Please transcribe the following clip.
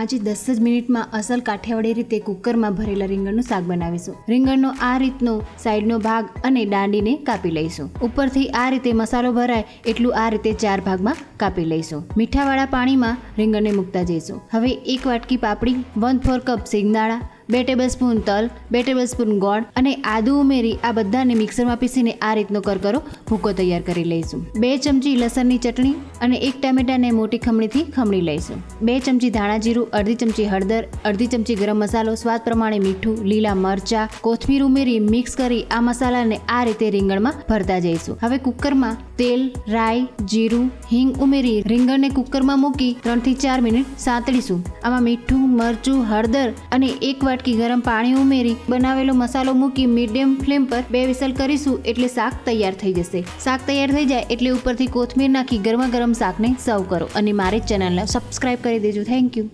આજે દસ જ મિનિટમાં અસલ કાઠિયાવાડી રીતે કુકરમાં ભરેલા રીંગણનું શાક બનાવીશું. રીંગણનો આ રીતનો સાઈડનો ભાગ અને દાંડીને કાપી લઈશું. ઉપરથી આ રીતે મસાલો ભરાય એટલું આ રીતે ચાર ભાગમાં કાપી લઈશું. મીઠાવાળા પાણીમાં રીંગણને મૂકતા જઈશું. હવે એક વાટકી પાપડી વન ફોર કપ સિંગદાણા બે ટેબલ સ્પૂન તલ, બે ટેબલ સ્પૂન ગોળ અને આદુ ઉમેરી આ બધાને મિક્સરમાં પીસીને આ રીતનો કરકરો ભૂકો તૈયાર કરી લઈશું. બે ચમચી લસણની ચટણી અને એક ટામેટાને મોટી ખમણીથી ખમણી લઈશું. બે ચમચી ધાણા જીરું, અડધી ચમચી હળદર, અડધી ચમચી ગરમ મસાલો, સ્વાદ પ્રમાણે મીઠું, લીલા મરચા, કોથમીર ઉમેરી મિક્સ કરી આ મસાલાને આ રીતે રીંગણમાં ભરતા જઈશું. હવે કુકરમાં તેલ, રાઈ, જીરું, હિંગ ઉમેરી રીંગણને કુકરમાં મૂકી ત્રણથી ચાર મિનિટ સાંતળીશું. આમાં મીઠું, મરચું, હળદર અને એક વાટકી ગરમ પાણી ઉમેરી બનાવેલો મસાલો મૂકી મીડિયમ ફ્લેમ પર બે વિસલ કરીશું એટલે શાક તૈયાર થઈ જશે. શાક તૈયાર થઈ જાય એટલે ઉપરથી કોથમીર નાખી ગરમા ગરમ શાકને સર્વ કરો અને મારી ચેનલને સબસ્ક્રાઈબ કરી દેજો. Thank you.